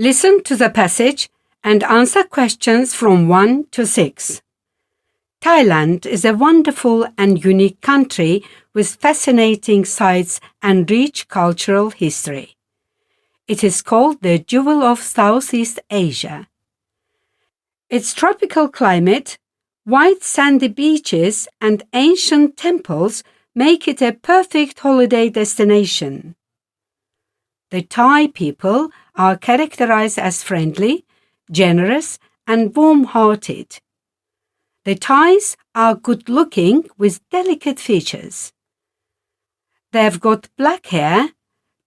Listen to the passage and answer questions from 1 to 6. Thailand is a wonderful and unique country with fascinating sights and rich cultural history. It is called the Jewel of Southeast Asia. Its tropical climate, white sandy beaches, and ancient temples make it a perfect holiday destination. The Thai people are characterized as friendly, generous, and warm hearted. The Thais are good looking with delicate features. They've got black hair,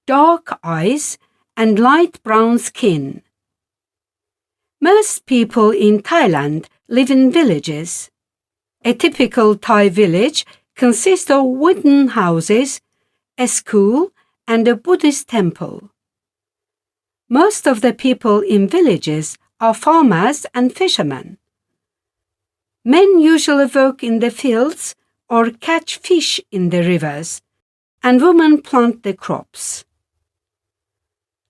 dark eyes, and light brown skin. Most people in Thailand live in villages. A typical Thai village consists of wooden houses, a school, and a Buddhist temple. Most of the people in villages are farmers and fishermen. Men usually work in the fields or catch fish in the rivers, and women plant the crops.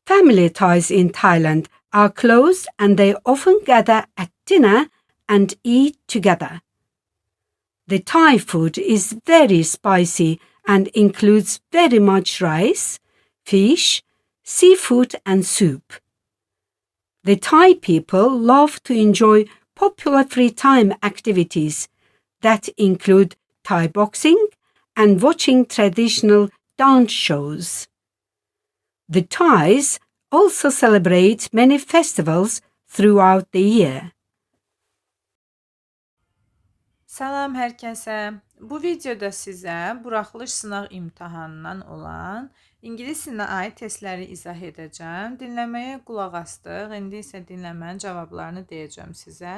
Family ties in Thailand are close and they often gather at dinner and eat together. The Thai food is very spicy and includes very much rice, fish, seafood, and soup. The Thai people love to enjoy popular free time activities that include Thai boxing and watching traditional dance shows. The Thais also celebrate many festivals throughout the year. Salam hər kəsə. Bu videoda sizə buraxılış sınaq imtahanından olan ingilis dilinə aid testləri izah edəcəm. Dinləməyə qulaq astıq. İndi isə dinləmənin cavablarını deyəcəm sizə.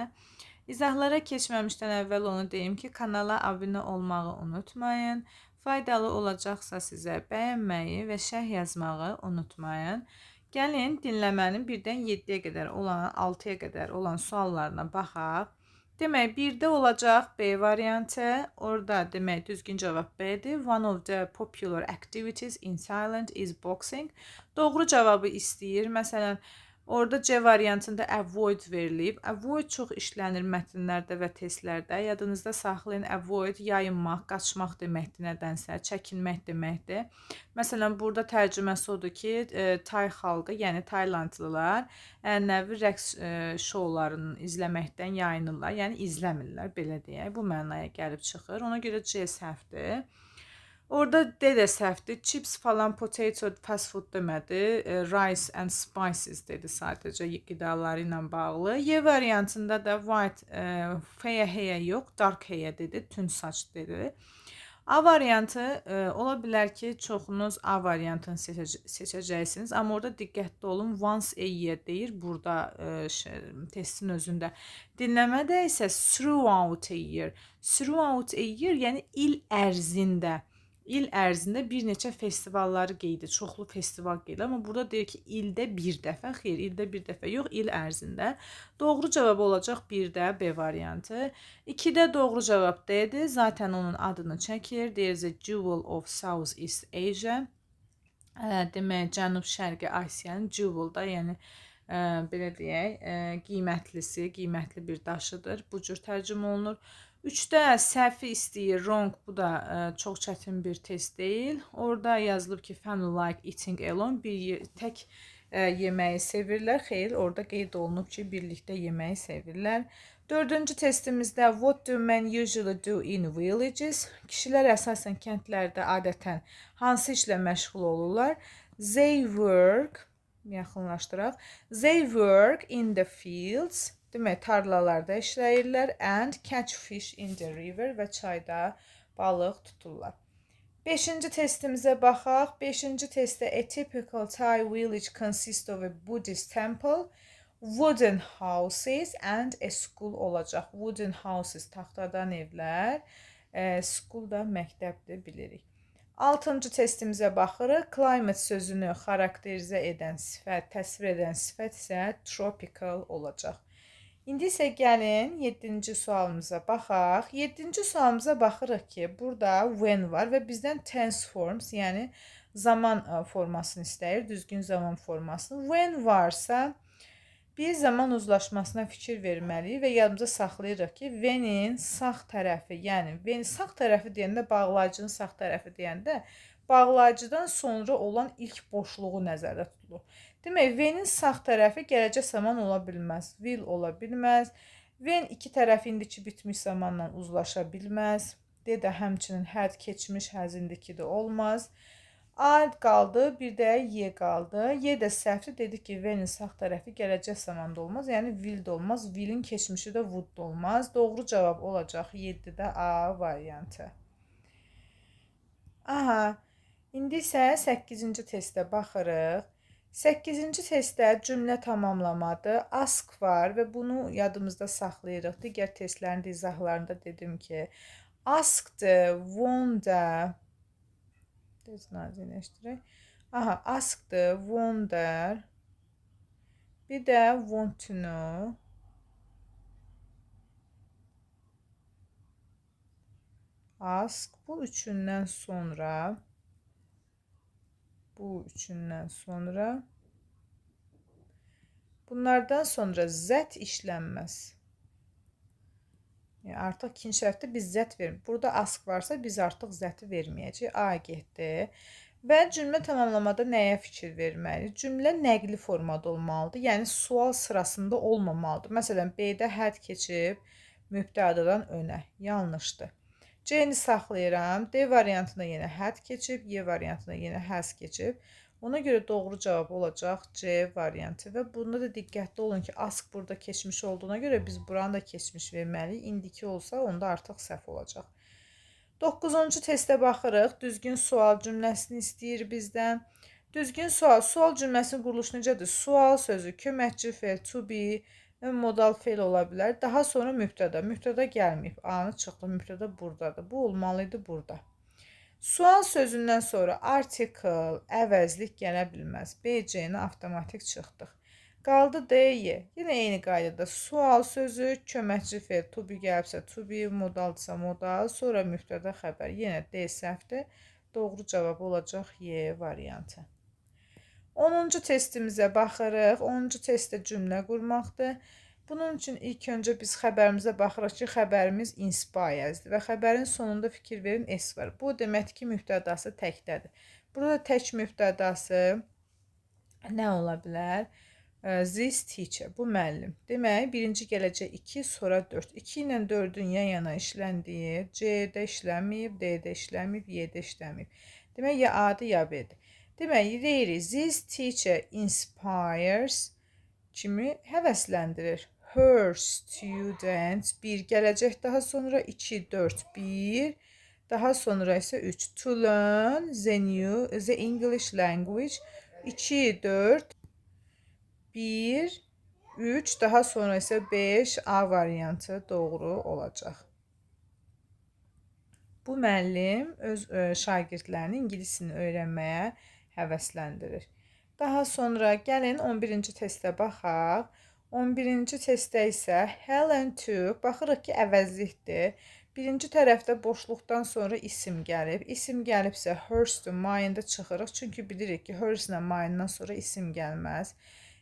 İzahlara keçməmişdən əvvəl onu deyim ki, kanala abunə olmağı unutmayın. Faydalı olacaqsa sizə bəyənməyi və şərh yazmağı unutmayın. Gəlin dinləmənin 1-dən 7-yə qədər olan, 6-ya qədər olan suallarına baxaq. Demək, 1-də olacaq B variantı. Orada demək düzgün cavab B-dir. One of the popular activities in Thailand is boxing. Doğru cavabı istəyir. Məsələn, Orada C variantında avoid verilib. Avoid çox işlənir mətnlərdə və testlərdə. Yadınızda saxlayın. Avoid yayınmaq, qaçmaq deməkdir nədənsə, çəkinmək deməkdir. Məsələn, burada tərcüməsi odur ki, e, Tay xalqı, yəni Taylandlılar ənənəvi rəqs e, şoularını izləməkdən yayınırlar. Yəni izləmirlər, belə deyək. Bu mənaya gəlib çıxır. Ona görə C səhvdir. Orada D də. Chips falan potato fast food demədi. E, rice and spices dedi sadəcə qidaları ilə bağlı. Y variantında da white e, fair hair yox, dark hair dedi. Tünd saç dedi. A variantı e, ola bilər ki, çoxunuz A variantını seçəcə seçəcəksiniz, amma orada diqqətli olun. Once a year deyir burada e, şey, testin özündə. Dinləmədə isə throughout a year. Throughout a year, yəni il ərzində. İl ərzində bir neçə festivalları qeyd edir. Çoxlu festival qeyd. Amma burada deyir ki, ildə bir dəfə. Xeyr, ildə bir dəfə yox, il ərzində. Doğru cavab olacaq 1-də B variantı. 2-də doğru cavab D-dir. Zaten onun adını çəkir. There is a jewel of Southeast Asia. Ə, demək, Cənub-Şərqi Asiyanın jewel da, yəni ə, belə deyək, ə, qiymətlisi, qiymətli bir daşıdır. Bu cür tərcümə olunur. 3-də səhvi istəyir, wrong. Bu da ə, e, çox çətin bir test deyil. Orada yazılıb ki, family like eating alone, bir tək ə, e, yeməyi sevirlər. Xeyr, orada qeyd olunub ki, birlikdə yeməyi sevirlər. Dördüncü testimizdə what do men usually do in villages? Kişilər əsasən kəndlərdə adətən hansı işlə məşğul olurlar? They work, yaxınlaşdıraq. They work in the fields. Demək, tarlalarda işləyirlər and catch fish in the river və çayda balıq tuturlar. Beşinci testimizə baxaq. Beşinci testdə a typical Thai village consists of a Buddhist temple, wooden houses and a school olacaq. Wooden houses taxtadan evlər, e, school da məktəbdir bilirik. Altıncı testimizə baxırıq. Climate sözünü xarakterizə edən sifət, təsvir edən sifət isə tropical olacaq. İndi isə gəlin 7-ci sualımıza baxaq. 7-ci sualımıza baxırıq ki, burada when var və bizdən tense forms, yəni zaman formasını istəyir, düzgün zaman formasını. When varsa Biz zaman uzlaşmasına fikir verməliyik və yadımıza saxlayırıq ki, V-nin sağ tərəfi, yəni V-nin sağ tərəfi deyəndə bağlayıcının sağ tərəfi deyəndə bağlayıcıdan sonra olan ilk boşluğu nəzərdə tutulur. Demək, V-nin sağ tərəfi gələcək zaman ola bilməz, will ola bilməz. V-nin iki tərəfi indiki bitmiş zamanla uzlaşa bilməz. D də həmçinin had keçmiş həzindiki də olmaz. A qaldı, bir də Y qaldı. Y də səhvdir. Dedi ki, V-nin sağ tərəfi gələcək zamanda olmaz. Yəni will də olmaz. Will-in keçmişi də would da olmaz. Doğru cavab olacaq 7-də A variantı. Aha. İndi isə 8-ci testə baxırıq. 8-ci testdə cümlə tamamlamadır. Ask var və bunu yadımızda saxlayırıq. Digər testlərin izahlarında dedim ki, askdır, wonder Tez nazinləşdirək. Aha, askdır, wonder. Bir də want to know. Ask bu üçündən sonra bu üçündən sonra bunlardan sonra zət işlənməz. Yəni artıq ikinci şərtdə biz zət vermirik. Burada ask varsa biz artıq zəti verməyəcəyik. A getdi. Və cümlə tamamlamada nəyə fikir verməliyik? Cümlə nəqli formada olmalıdır. Yəni sual sırasında olmamalıdır. Məsələn, B-də had keçib mübtədadan önə. Yanlışdır. C-ni saxlayıram. D variantında yenə had keçib, Y variantında yenə has keçib. Ona görə doğru cavab olacaq C variantı və bunda da diqqətli olun ki, ask burada keçmiş olduğuna görə biz buranı da keçmiş verməliyik. İndiki olsa onda artıq səhv olacaq. 9-cu testə baxırıq. Düzgün sual cümləsini istəyir bizdən. Düzgün sual, sual cümləsinin quruluşu necədir? Sual sözü, köməkçi fe'l, to be, və modal fe'l ola bilər. Daha sonra mübtəda. Mübtəda gəlməyib. A-nı çıxdı. Mübtəda burdadır. Bu olmalıydı burada. Sual sözündən sonra article, əvəzlik gələ bilməz. BC-ni avtomatik çıxdıq. Qaldı D-yə. Yenə eyni qaydada sual sözü, köməkçi fe'l, to be gəlibsə to be, modaldsa modal, sonra mübtəda xəbər. Yenə D səhvdir. Doğru cavab olacaq Y variantı. 10-cu testimizə baxırıq. 10-cu testdə cümlə qurmaqdır. Bunun üçün ilk öncə biz xəbərimizə baxırıq ki, xəbərimiz inspires-dir və xəbərin sonunda fikir verin S var. Bu deməkdir ki, mübtədası təkdədir. Burada tək mübtədası nə ola bilər? This teacher, bu müəllim. Demək, birinci gələcək 2, sonra 4. 2 ilə 4-ün yan-yana işləndiyi, C-də işləməyib, D-də işləməyib, Y-də işləməyib. Demək, ya A-dır, ya B-dir. Demək, really, this teacher inspires kimi həvəsləndirir. Her students bir gələcək daha sonra 2 4 1 daha sonra isə 3 to learn the new the English language 2 4 1 3 daha sonra isə 5 A variantı doğru olacaq. Bu müəllim öz ə, şagirdlərini ingilis dilini öyrənməyə həvəsləndirir. Daha sonra gəlin 11-ci testə baxaq. 11-ci testdə isə Helen took baxırıq ki, əvəzlikdir. Birinci tərəfdə boşluqdan sonra isim gəlib. İsim gəlibsə to mine-də çıxırıq. Çünki bilirik ki, hers ilə mine-dan sonra isim gəlməz.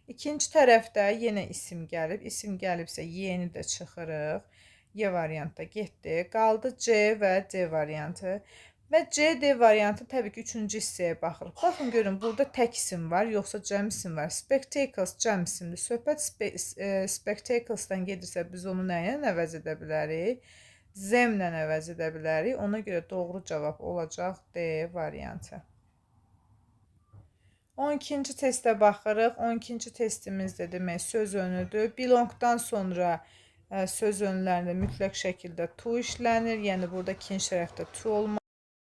İkinci tərəfdə yenə isim gəlib. İsim gəlibsə y-ni də çıxırıq. Y variantda getdi. Qaldı C və D variantı. Və C, D variantı təbii ki, üçüncü hissəyə baxırıq. Baxın görün, burada tək isim var, yoxsa cəm isim var. Spectacles cəm isimdir. Söhbət spe e, spectaclesdan gedirsə biz onu nə ilə əvəz edə bilərik? Zemlə əvəz edə bilərik. Ona görə doğru cavab olacaq D variantı. 12-ci testə baxırıq. 12-ci testimizdə demək söz önüdür. Belongdan sonra ə, söz önlərində mütləq şəkildə to işlənir. Yəni burada ikinci tərəfdə to olmalı.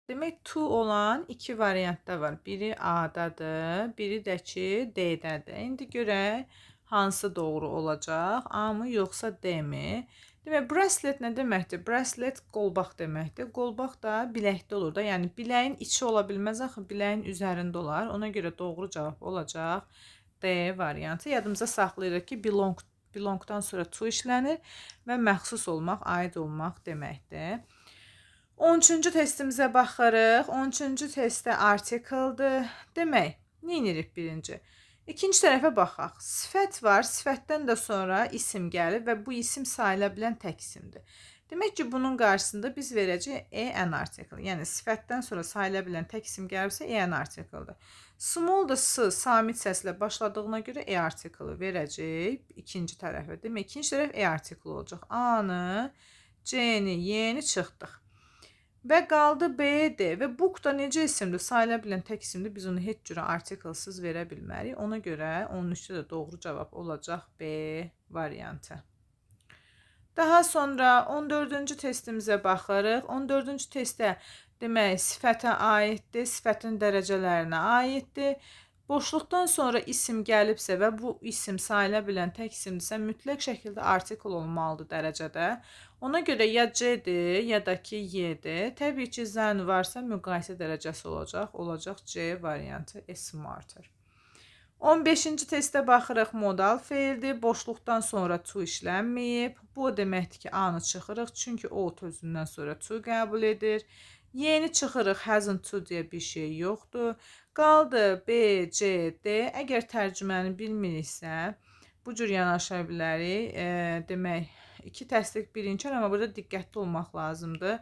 Demək to olan iki variantda var. Biri A-dadır, biri də ki D-dədir. İndi görək hansı doğru olacaq? A-mı yoxsa D-mi? Demək bracelet nə deməkdir? Bracelet qolbaq deməkdir. Qolbaq da biləkdə olur da. Yəni biləyin içi ola bilməz axı, biləyin üzərində olar. Ona görə doğru cavab olacaq D variantı. Yadımıza saxlayırıq ki, belong belongdan sonra to işlənir və məxsus olmaq, aid olmaq deməkdir. 13-cü testimizə baxırıq. 13-cü testdə article-dır. Demək, nə edirik birinci? İkinci tərəfə baxaq. Sifət var, sifətdən də sonra isim gəlir və bu isim sayıla bilən tək isimdir. Demək ki, bunun qarşısında biz verəcəyik en article. Yəni sifətdən sonra sayıla bilən tək isim gəlirsə en article-dır. Small da s samit səslə başladığına görə e artiklı verəcək ikinci tərəfə. Demək ikinci tərəf e artiklı olacaq. A-nı, C-ni, Y-ni çıxdıq. Və qaldı B-dir və book da necə isimdir? Sayıla bilən tək isimdir. Biz onu heç cürə artiklsız verə bilmərik. Ona görə 13-də də doğru cavab olacaq B variantı. Daha sonra 14-cü testimizə baxırıq. 14-cü testdə demək sifətə aiddir, sifətin dərəcələrinə aiddir. Boşluqdan sonra isim gəlibsə və bu isim sayıla bilən tək isimdirsə, mütləq şəkildə artikl olmalıdır dərəcədə. Ona görə ya C-dir, ya da ki Y-dir. Təbii ki, zən varsa müqayisə dərəcəsi olacaq. Olacaq C variantı E smarter. 15-ci testə baxırıq. Modal feildir. Boşluqdan sonra to işlənməyib. Bu o deməkdir ki, A-nı çıxırıq, çünki o sözündən sonra to qəbul edir. Yeni çıxırıq, hasn't to deyə bir şey yoxdur. Qaldı B, C, D. Əgər tərcüməni bilmiriksə, bu cür yanaşa bilərik. E, demək, iki təsdiq bir inkar, amma burada diqqətli olmaq lazımdır.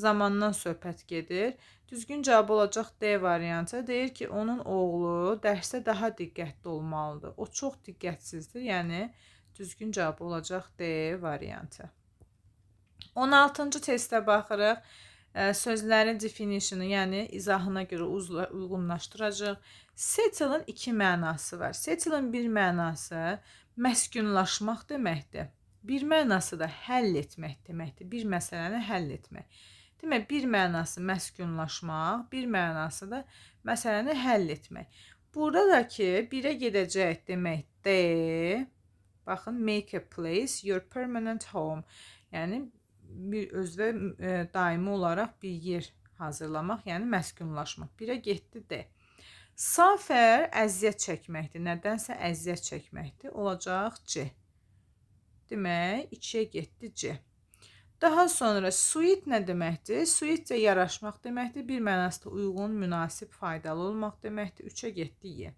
Zamandan söhbət gedir. Düzgün cavab olacaq D variantı. Deyir ki, onun oğlu dərsdə daha diqqətli olmalıdır. O çox diqqətsizdir. Yəni düzgün cavab olacaq D variantı. 16-cı testə baxırıq. Sözlərin definitionu, yəni izahına görə uzla- uyğunlaşdıracaq. Settle-ın iki mənası var. Settle-ın bir mənası məskunlaşmaq deməkdir. Bir mənası da həll etmək deməkdir. Bir məsələni həll etmək. Demək, bir mənası məskunlaşmaq, bir mənası da məsələni həll etmək. Burada da ki, birə gedəcək demək D. Baxın, make a place your permanent home. Yəni bir özünə e, daimi olaraq bir yer hazırlamaq, yəni məskunlaşmaq. Birə getdi D. Suffer əziyyət çəkməkdir. Nədənsə əziyyət çəkməkdir. Olacaq C. Demək, 2-yə getdi C. Daha sonra suit nə deməkdir? Suit də yaraşmaq deməkdir. Bir mənasında uyğun, münasib, faydalı olmaq deməkdir. 3-ə getdi Y.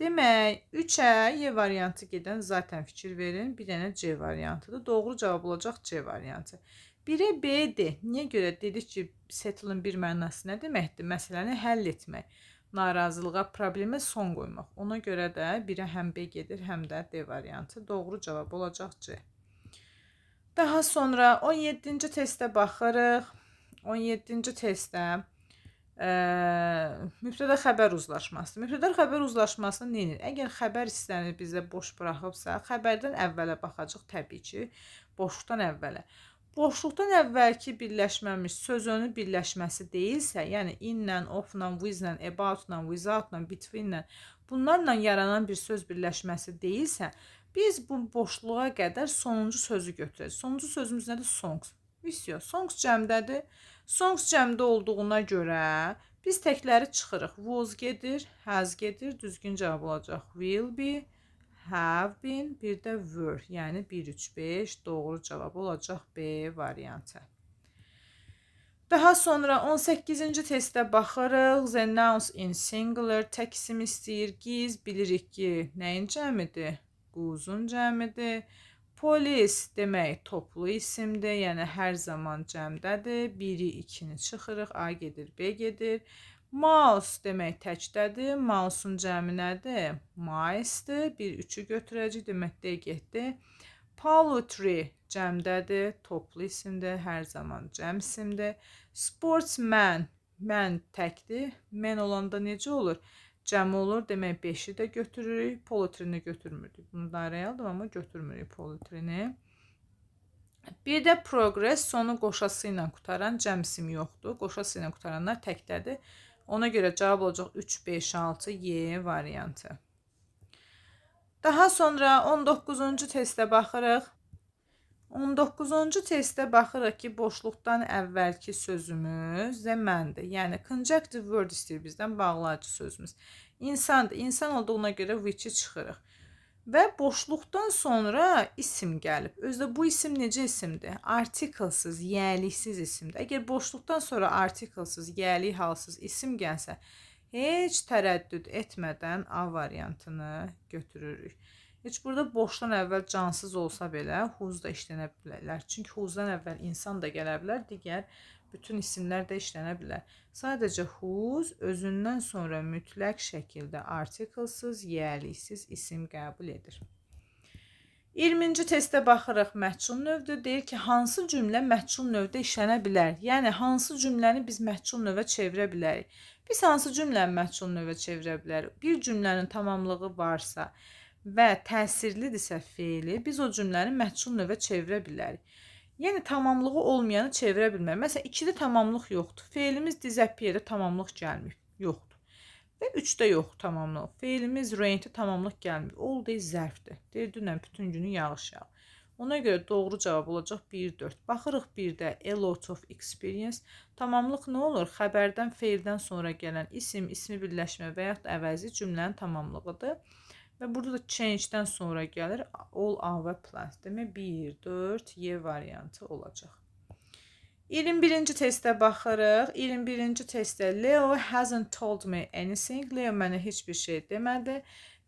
Demək, 3-ə Y variantı gedən zaten fikir verin. Bir dənə C variantıdır. Doğru cavab olacaq C variantı. 1-ə B-dir. Niyə görə dedik ki, settle-ın bir mənası nə deməkdir? Məsələni həll etmək, narazılığa, problemə son qoymaq. Ona görə də 1-ə həm B gedir, həm də D variantı. Doğru cavab olacaq C. Daha sonra 17-ci testə baxırıq. 17-ci testdə ə, mübtəda xəbər uzlaşması. Mübtəda xəbər uzlaşmasını nə edir? Əgər xəbər hissəni bizə boş buraxıbsa, xəbərdən əvvələ baxacaq təbii ki, boşluqdan əvvələ. Boşluqdan əvvəlki birləşməmiş sözünün birləşməsi deyilsə, yəni in-lə, of-la, with-lə, about-la, without-la, between-lə bunlarla yaranan bir söz birləşməsi deyilsə, biz bu boşluğa qədər sonuncu sözü götürəcəyik. Sonuncu sözümüz nədir? Songs. Visyo. Songs cəmdədir. Songs cəmdə olduğuna görə biz təkləri çıxırıq. Was gedir, has gedir. Düzgün cavab olacaq. Will be, have been, bir də were. Yəni 1 3 5 doğru cavab olacaq B variantı. Daha sonra 18-ci testdə baxırıq. The nouns in singular tək isim istəyir. Giz bilirik ki, nəyin cəmidir? Quzun cəmidir. Polis demək toplu isimdir, yəni hər zaman cəmdədir. Biri, ikini çıxırıq, A gedir, B gedir. Mouse demək təkdədir. Mouse'un cəmi nədir? Mice-dir. Bir üçü götürəcək, demək D getdi. Poultry cəmdədir, toplu isimdir, hər zaman cəm isimdir. Sportsman mən təkdir. Mən olanda necə olur? Cəm olur, demək 5-i də götürürük, poultry-ni götürmürdük. Bunu dairəyə aldım, amma götürmürük poultry-ni. Bir də progress sonu qoşası ilə qutaran cəm ismi yoxdur. Qoşası ilə qutaranlar təkdədir. Ona görə cavab olacaq 3, 5, 6, Y variantı. Daha sonra 19-cu testə baxırıq. 19-cu testdə baxırıq ki, boşluqdan əvvəlki sözümüz zəməndir. Yəni conjunctive word istəyir bizdən bağlayıcı sözümüz. İnsandır. İnsan olduğuna görə which-i çıxırıq. Və boşluqdan sonra isim gəlib. Özdə bu isim necə isimdir? Artiklsız, yəliksiz isimdir. Əgər boşluqdan sonra artiklsız, yəli halsız isim gəlsə, heç tərəddüd etmədən A variantını götürürük. Heç burada boşdan əvvəl cansız olsa belə whose da işlənə bilər. Çünki whosedan əvvəl insan da gələ bilər, digər bütün isimlər də işlənə bilər. Sadəcə whose özündən sonra mütləq şəkildə artiklesız, yiyəliksiz isim qəbul edir. 20-ci testə baxırıq. Məhcul növdür. Deyir ki, hansı cümlə məhcul növdə işlənə bilər? Yəni hansı cümləni biz məhcul növə çevirə bilərik? Biz hansı cümləni məhcul növə çevirə bilərik? Bir cümlənin tamamlığı varsa və təsirlidirsə feili, biz o cümləni məhcul növə çevirə bilərik. Yəni tamamlığı olmayanı çevirə bilmərik. Məsələn, 2-də tamamlıq yoxdur. Feilimiz dizəpiyədə tamamlıq gəlmir. Yoxdur. Və 3-də yox tamamlıq. Feilimiz reyntə tamamlıq gəlmir. All day zərfdir. Deyir dünən bütün günü yağış yağıb. Ona görə doğru cavab olacaq 1-4. Baxırıq 1-də a lot of experience. Tamamlıq nə olur? Xəbərdən, feildən sonra gələn isim, ismi birləşmə və yaxud əvəzi cümlənin tamamlığıdır. Və burada da change-dən sonra gəlir all our plans. Demək 1, 4, Y variantı olacaq. 21-ci testə baxırıq. 21-ci testdə Leo hasn't told me anything. Leo mənə heç bir şey demədi.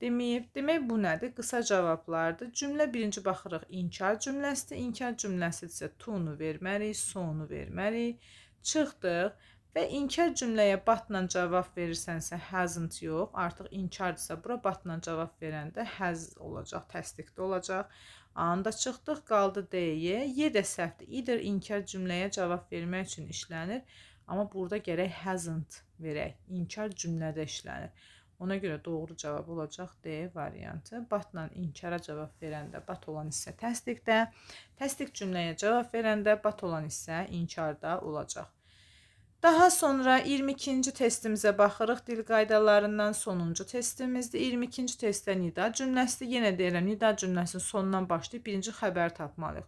Deməyib. Demək bu nədir? Qısa cavablardır. Cümlə birinci baxırıq. İnkar cümləsidir. İnkar cümləsi isə to-nu verməliyik, so-nu verməliyik. Çıxdıq və inkar cümləyə batla cavab verirsənsə hasn't yox, artıq inkardırsa bura batla cavab verəndə has olacaq, təsdiqdə olacaq. Anda çıxdıq, qaldı D-yə. Y də səhvdir. Either inkar cümləyə cavab vermək üçün işlənir, amma burada gərək hasn't verək. İnkar cümlədə işlənir. Ona görə doğru cavab olacaq D variantı. Batla inkara cavab verəndə bat olan hissə təsdiqdə, təsdiq cümləyə cavab verəndə bat olan hissə inkarda olacaq. Daha sonra 22-ci testimizə baxırıq. Dil qaydalarından sonuncu testimizdir. 22-ci testdə nida cümləsidir. Yenə deyirəm, nida cümləsinin sonundan başlayıb birinci xəbəri tapmalıyıq.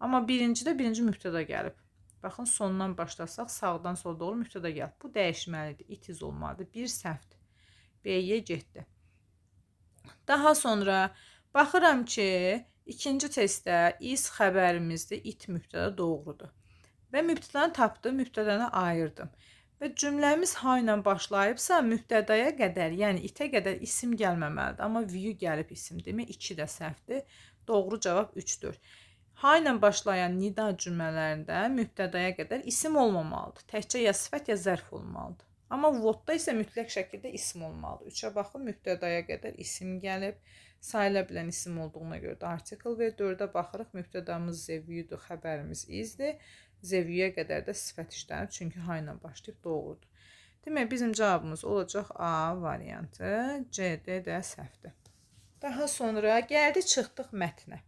Amma birincidə birinci mübtəda gəlib. Baxın, sondan başlasaq sağdan sola doğru mübtəda gəlib. Bu dəyişməlidir. It is olmalıdır. Bir səhvdir. B-yə getdi. Daha sonra baxıram ki, ikinci testdə is xəbərimizdir. It mübtəda doğrudur. Və mübtədanı tapdım, mübtədanı ayırdım. Və cümləmiz ha ilə başlayıbsa, mübtədaya qədər, yəni itə qədər isim gəlməməlidir. Amma view gəlib isim. Demək 2 də səhvdir. Doğru cavab 3-dür. Ha ilə başlayan nida cümlələrində mübtədaya qədər isim olmamalıdır. Təkcə ya sifət ya zərf olmalıdır. Amma votda isə mütləq şəkildə isim olmalıdır. 3-ə baxın, mübtədaya qədər isim gəlib. Sayıla bilən isim olduğuna görə də article və 4-ə baxırıq, mübtədamız zeviyudur, xəbərimiz izdir. Zeviyyə qədər də sifət işlənib, çünki ha ilə başlayıb doğrudur. Demək, bizim cavabımız olacaq A variantı, C, D də səhvdir. Daha sonra gəldi çıxdıq mətnə.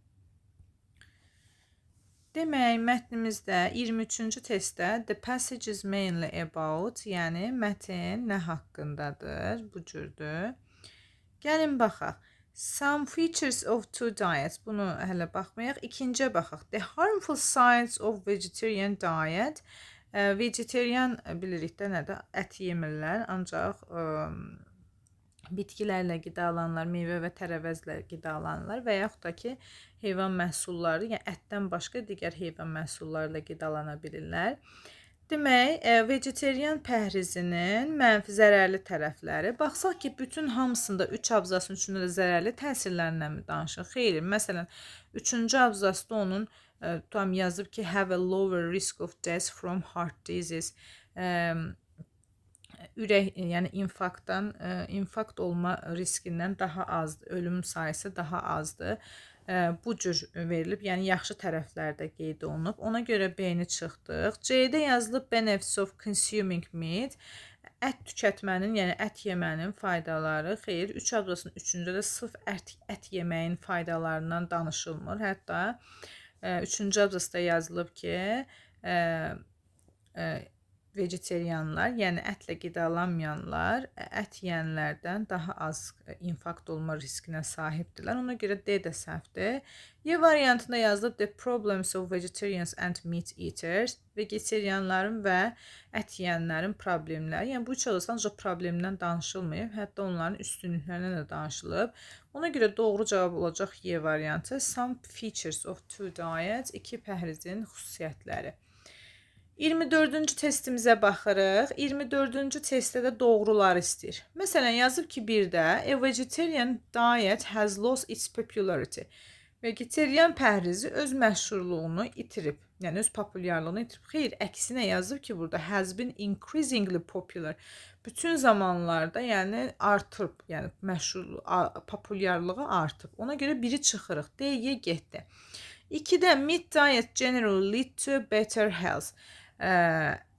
Demək, mətnimizdə 23-cü testdə the passage is mainly about, yəni mətn nə haqqındadır, bu cürdür. Gəlin baxaq. Some features of two diets. Bunu hələ baxmayaq. İkinciyə baxaq. The harmful sides of vegetarian diet. E, vegetarian bilirik də nədir? Ət yemirlər, ancaq ə, bitkilərlə qidalanırlar, meyvə və tərəvəzlə qidalanırlar və yaxud da ki, heyvan məhsulları, yəni ətdən başqa digər heyvan məhsullarla qidalana bilirlər. Demək, e, vegetarian pəhrizinin mənfi zərərli tərəfləri. Baxsaq ki, bütün hamısında 3 abzasın üçündə də zərərli təsirlərindən mi danışır? Xeyr. Məsələn, 3-cü abzasda onun e, tam yazıb ki, have a lower risk of death from heart disease. E, ürək, yəni infarktdan, infarkt olma riskindən daha azdır, ölüm sayısı daha azdır bu cür verilib, yəni yaxşı tərəflər də qeyd olunub. Ona görə B-ni çıxdıq. C-də yazılıb benefits of consuming meat. Ət tükətmənin, yəni ət yemənin faydaları. Xeyr, 3 abzasın 3-cüdə də sırf ət, ət yeməyin faydalarından danışılmır. Hətta 3-cü abzasda yazılıb ki, ə, ə, vegetarianlar, yəni ətlə qidalanmayanlar ət yeyənlərdən daha az infarkt olma riskinə sahibdirlər. Ona görə D də səhvdir. Y variantında yazılıb the problems of vegetarians and meat eaters. Vegetarianların və ət yeyənlərin problemləri. Yəni bu arasında ancaq problemdən danışılmayıb, hətta onların üstünlüklərindən də danışılıb. Ona görə doğru cavab olacaq Y variantı. Some features of two diets, iki pəhrizin xüsusiyyətləri. 24-cü testimizə baxırıq. 24-cü testdə də doğrular istəyir. Məsələn, yazıb ki, bir də a vegetarian diet has lost its popularity. Vegetarian pəhrizi öz məşhurluğunu itirib. Yəni öz populyarlığını itirib. Xeyr, əksinə yazıb ki, burada has been increasingly popular. Bütün zamanlarda, yəni artıb, yəni məşhurluğu, populyarlığı artıb. Ona görə biri çıxırıq. D-yə getdi. 2-də meat diet generally lead to better health. Ə,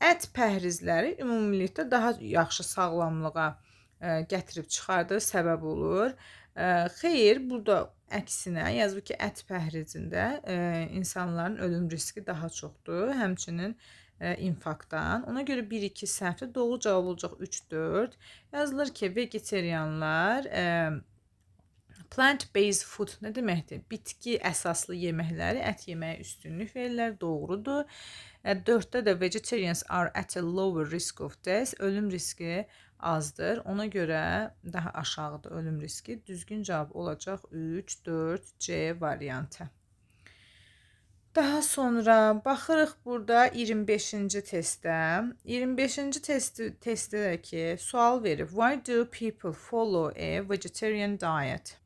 ət pəhrizləri ümumilikdə daha yaxşı sağlamlığa ə, gətirib çıxardır, səbəb olur. Ə, xeyr, burada əksinə yazıb ki, ət pəhrizində ə, insanların ölüm riski daha çoxdur, həmçinin infarktdan. Ona görə 1-2 səhvdir. Doğru cavab olacaq 3-4. Yazılır ki, vegetarianlar Plant-based food nə deməkdir? Bitki əsaslı yeməkləri ət yeməyə üstünlük verirlər. Doğrudur. 4-də də vegetarians are at a lower risk of death. Ölüm riski azdır. Ona görə daha aşağıdır ölüm riski. Düzgün cavab olacaq 3, 4, C variantı. Daha sonra baxırıq burada 25-ci testdə. 25-ci testi testdə də ki, sual verib. Why do people follow a vegetarian diet?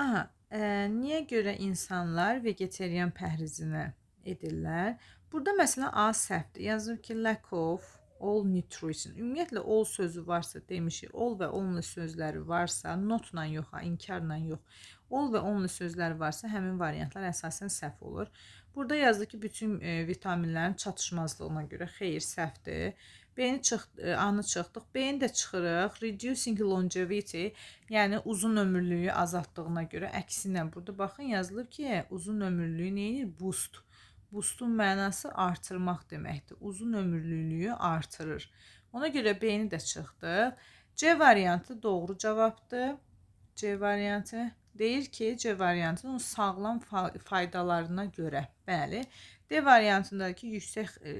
Aha, e, niyə görə insanlar vegetarian pəhrizinə edirlər? Burada məsələn A səhvdir. Yazır ki, lack of all nutrition. Ümumiyyətlə all sözü varsa demişik, all və only sözləri varsa, notla yox, ha, inkarla yox. All və only sözləri varsa həmin variantlar əsasən səhv olur. Burada yazdı ki, bütün e, vitaminlərin çatışmazlığına görə xeyir səhvdir. B-ni çıx, e, A-nı çıxdıq. B-ni də çıxırıq. Reducing longevity, yəni uzun ömürlüyü azaltdığına görə əksinə burada baxın yazılıb ki, uzun ömürlüyü edir? Boost. Boostun mənası artırmaq deməkdir. Uzun ömürlülüyü artırır. Ona görə B-ni də çıxdıq. C variantı doğru cavabdır. C variantı deyir ki, C variantının sağlam fa- faydalarına görə. Bəli. D variantındakı yüksək e,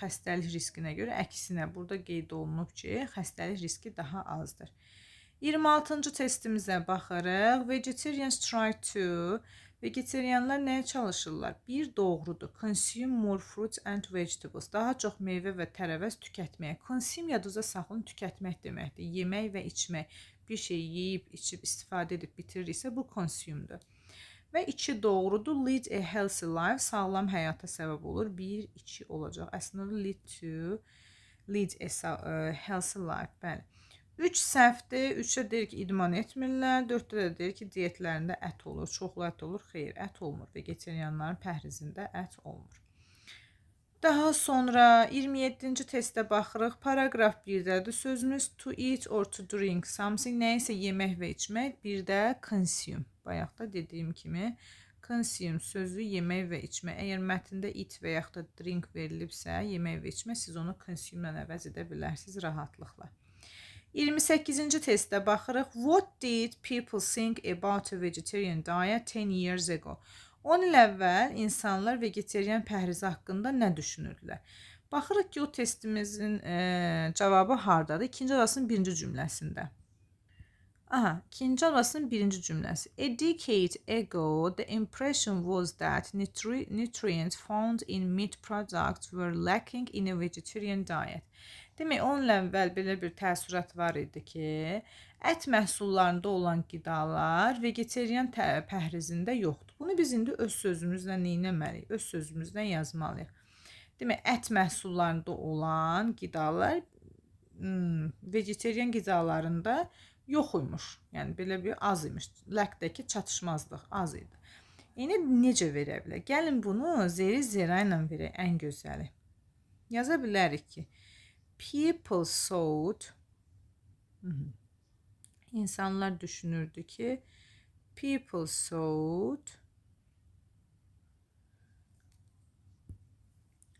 xəstəlik riskinə görə əksinə burada qeyd olunub ki, xəstəlik riski daha azdır. 26-cı testimizə baxırıq. Vegetarians try to Vegetarianlar nəyə çalışırlar? Bir doğrudur. Consume more fruits and vegetables. Daha çox meyvə və tərəvəz tükətməyə. Consume yadınızda saxlayın, tükətmək deməkdir. Yemək və içmək. Bir şey yeyib, içib, istifadə edib bitiririksə bu consume'dur. Və 2 doğrudur. Lead a healthy life. Sağlam həyata səbəb olur. 1 2 olacaq. Əslində lead to lead a ə, healthy life. Bəli. 3 səhvdir. 3-də deyir ki, idman etmirlər. 4-də də deyir ki, diyetlərində ət olur, çoxlu ət olur. Xeyr, ət olmur. Vegetarianların pəhrizində ət olmur. Daha sonra 27-ci testə baxırıq. Paraqraf 1-dədir. Sözümüz to eat or to drink something nəyisə yemək və içmək. Bir də consume. Bayaq da dediyim kimi consume sözü yemək və içmək. Əgər mətndə eat və yaxud da drink verilibsə, yemək və içmək, siz onu consume ilə əvəz edə bilərsiniz rahatlıqla. 28-ci testdə baxırıq. What did people think about a vegetarian diet 10 years ago? 10 il əvvəl insanlar vegetarian pəhrizi haqqında nə düşünürdülər? Baxırıq ki, o testimizin e, cavabı hardadır? İkinci adasının birinci cümləsində. Aha, ikinci adasının birinci cümləsi. A decade ago, the impression was that nutri nutrients found in meat products were lacking in a vegetarian diet. Demək, 10 il əvvəl belə bir təəssürat var idi ki, ət məhsullarında olan qidalar vegetarian pəhrizində yoxdur. Bunu biz indi öz sözümüzlə nə etməliyik? Öz sözümüzlə yazmalıyıq. Demək, ət məhsullarında olan qidalar hmm, vegetarian qidalarında yox imiş. Yəni belə bir az imiş. Ləkdəki çatışmazlıq az idi. İndi necə verə bilər? Gəlin bunu zeri zera ilə verək ən gözəli. Yaza bilərik ki, people thought Mhm. İnsanlar düşünürdü ki people thought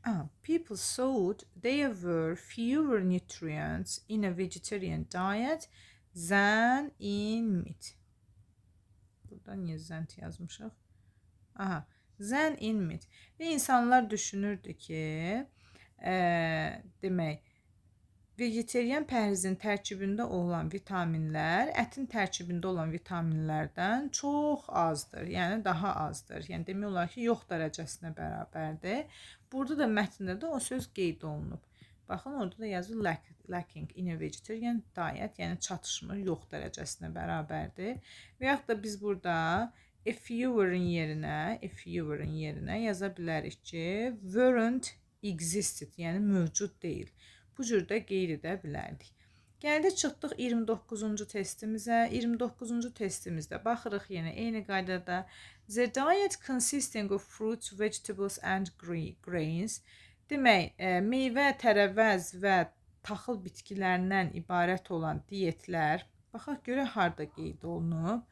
Ah, people thought there were fewer nutrients in a vegetarian diet than in meat. Burada niye zent yazmışıq? Aha, than in meat. Ve insanlar düşünürdü ki, eee demək, vegetarian pəhrizin tərkibində olan vitaminlər ətin tərkibində olan vitaminlərdən çox azdır. Yəni daha azdır. Yəni demək olar ki, yox dərəcəsinə bərabərdir. Burada da mətndə də o söz qeyd olunub. Baxın, orada da yazır lack, lacking in a vegetarian diet, yəni çatışmır, yox dərəcəsinə bərabərdir. Və yaxud da biz burada a fewer-in yerinə, a fewer-in yerinə yaza bilərik ki, weren't existed, yəni mövcud deyil. Bu cür də qeyd edə bilərdik. Gəldik çıxdıq 29-cu testimizə. 29-cu testimizdə baxırıq yenə eyni qaydada the diet consisting of fruits, vegetables and grains demək, e, meyvə, tərəvəz və taxıl bitkilərindən ibarət olan diyetlər baxaq görə harda qeyd olunub.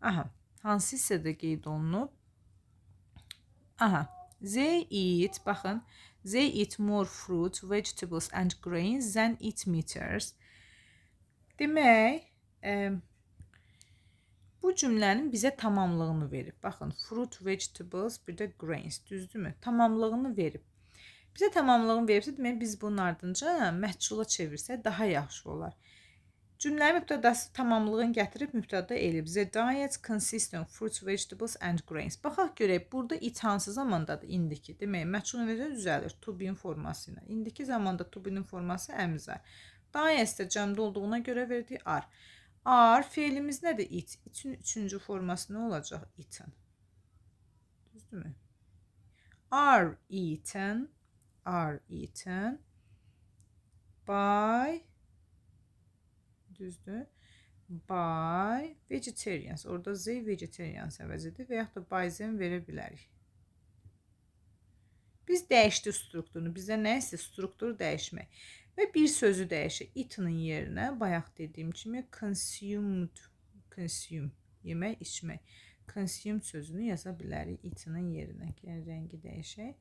Aha, hansı hissədə qeyd olunub? Aha. They eat, baxın, they eat more fruit, vegetables and grains than eat meaters. Demək, e, bu cümlənin bizə tamamlığını verib. Baxın, fruit, vegetables, bir də grains, düzdürmü? Tamamlığını verib. Bizə tamamlığını veribsə, demək biz bunun ardınca məhcula çevirsək daha yaxşı olar. Cümlənin mübtədası tamamlığını gətirib mübtəda elib. The diet consists of fruits, vegetables and grains. Baxaq görək burada it hansı zamandadır? İndiki. Demək, məchul necə düzəlir? To be forması ilə. İndiki zamanda to be-nin forması əmzə. Diet də cəmdə olduğuna görə verdik are. Are feilimiz nədir? It. İtin üçüncü forması nə olacaq? Eaten. Düzdürmü? Are eaten. Are eaten by düzdür. By vegetarians. Orada z vegetarians əvəzidir və yaxud da by them verə bilərik. Biz dəyişdik strukturunu. Bizə nə isə strukturu dəyişmək. Və bir sözü dəyişək. Eaten-ın yerinə bayaq dediyim kimi consumed, consume, yemək, içmək. Consume sözünü yaza bilərik eaten-ın yerinə. Rəngi dəyişək.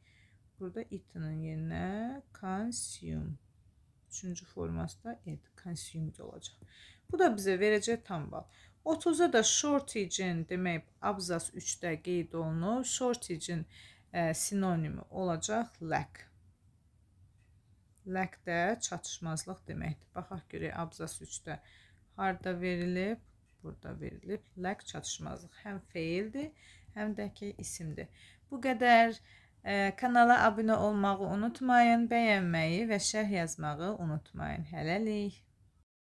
Burada eaten-ın yerinə consume. Üçüncü forması da it, consumed olacaq. Bu da bizə verəcək tam bal. 30-a da shortage-in abzas 3-də qeyd olunur. Shortage-in e, sinonimi olacaq lack. Lack də çatışmazlıq deməkdir. Baxaq görək abzas 3-də harda verilib? Burada verilib. Lack çatışmazlıq həm feildir, həm də ki isimdir. Bu qədər e, kanala abunə olmağı unutmayın, bəyənməyi və şərh yazmağı unutmayın. Hələlik.